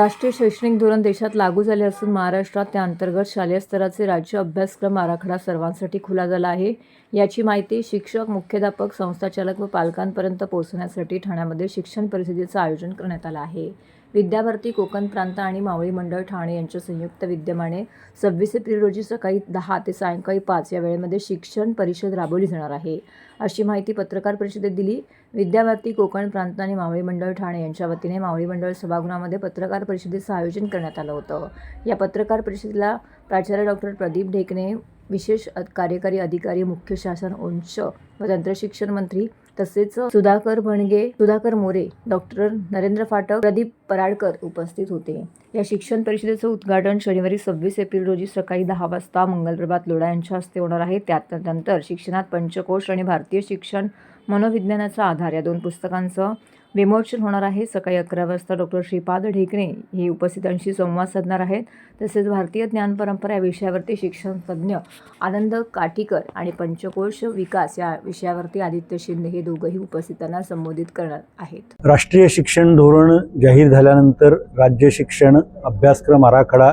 राष्ट्रीय शैक्षणिक धोरण देशात लागू झाले असून महाराष्ट्रात त्या अंतर्गत शालेय स्तराचे राज्य अभ्यासक्रम आराखडा सर्वांसाठी खुला झाला आहे. याची माहिती शिक्षक मुख्याध्यापक संस्थाचालक व पालकांपर्यंत पोहोचवण्यासाठी ठाण्यामध्ये शिक्षण परिषदेचं आयोजन करण्यात आलं आहे. विद्याभारती कोकण प्रांत आणि मावळी मंडळ ठाणे यांच्या संयुक्त विद्यमाने सव्वीस एप्रिल रोजी सकाळी दहा ते सायंकाळी पाच या वेळेमध्ये शिक्षण परिषद राबवली जाणार आहे. अशी माहिती पत्रकार परिषदेत दिली. विद्याभारती कोकण प्रांत आणि मावळी मंडळ ठाणे यांच्या वतीने मावळी मंडळ सभागृहामध्ये पत्रकार परिषदेचं आयोजन करण्यात आलं होतं. या पत्रकार परिषदेला प्राचार्य डॉक्टर प्रदीप ढेकणे विशेष कार्यकारी अधिकारी मुख्य शासन उंच व तंत्रशिक्षण मंत्री तसेच सुधाकर भणगे सुधाकर मोरे डॉक्टर नरेंद्र फाटक प्रदीप पराडकर उपस्थित होते. या शिक्षण परिषदेचं उद्घाटन शनिवारी सव्वीस एप्रिल रोजी सकाळी दहा वाजता मंगलप्रभात लोढा यांच्या हस्ते होणार आहे. त्यानंतर शिक्षणात पंचकोश आणि भारतीय शिक्षण मनोविज्ञानाचा आधार या दोन पुस्तकांचं विमोचन होणार आहे. सकाळी अकरा वाजता डॉक्टर श्रीपाद ढेकणे हे उपस्थितांशी संवाद साधणार आहेत. तसेच भारतीय ज्ञान परंपरा या विषयावरती शिक्षण तज्ज्ञ आनंद काटीकर आणि पंचकोश विकास या विषयावरती आदित्य शिंदे हे दोघंही उपस्थितांना संबोधित करणार आहेत. राष्ट्रीय शिक्षण धोरण जाहीर झाल्यानंतर राज्य शिक्षण अभ्यासक्रम आराखडा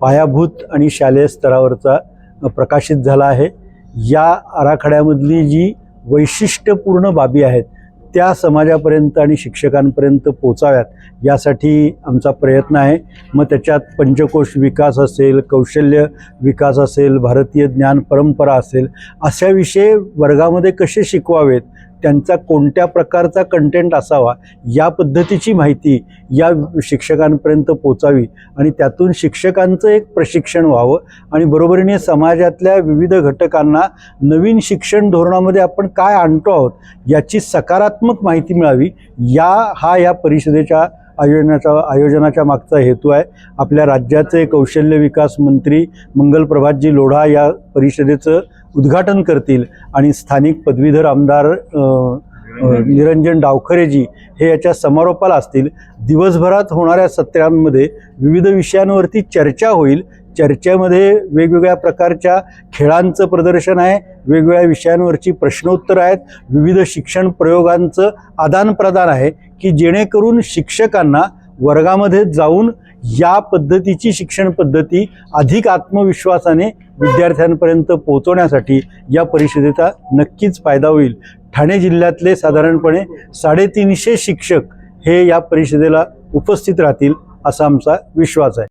पायाभूत आणि शालेय स्तरावरचा प्रकाशित झाला आहे. या आराखड्यामधली जी वैशिष्ट्यपूर्ण बाबी आहेत त्या समाजापर्यंत आणि शिक्षकांपर्यंत पोचाव्यात यासाठी आमचा प्रयत्न आहे. मग त्याच्यात पंचकोश विकास असेल कौशल्य विकास असेल भारतीय ज्ञान परंपरा असेल अशा विषय वर्गामध्ये कसे शिकवावेत? त्यांचा कोणत्या प्रकारचा कंटेंट असावा या पद्धतीची माहिती या शिक्षकांपर्यंत पोचावी आणि त्यातून शिक्षकांचं एक प्रशिक्षण व्हावं आणि बरोबरीने समाजातल्या विविध घटकांना नवीन शिक्षण धोरणामध्ये आपण काय आणतो आहोत याची सकारात्मक माहिती मिळावी. या हा या परिषदेच्या आयोजनाचा आयोजनाच्या मागचा हेतू आहे. आपल्या राज्याचे कौशल्य विकास मंत्री मंगल प्रभातजी लोढा या परिषदेचं उद्घाटन करतील आणि स्थानिक पदवीधर आमदार निरंजन डावखरेजी हे याच्या समारोपाला असतील. दिवसभरात होणाऱ्या सत्रांमध्ये विविध विषयांवरती चर्चा होईल. चर्चेमध्ये वेगवेगळ्या प्रकारच्या खेळांचं प्रदर्शन आहे. वेगवेगळ्या विषयांवरची प्रश्नोत्तर आहेत. विविध शिक्षण प्रयोगांचं आदानप्रदान आहे की जेणेकरून शिक्षकांना वर्गामध्ये जाऊन या पद्धतीची शिक्षण पद्धती अधिक आत्मविश्वासाने विद्यार्थ्यांपर्यंत पोहोचवण्यासाठी या परिषदेचा नक्कीच फायदा होईल. ठाणे जिल्ह्यातले साधारणपणे साडेतीनशे शिक्षक हे या परिषदेला उपस्थित राहतील असा आमचा विश्वास आहे.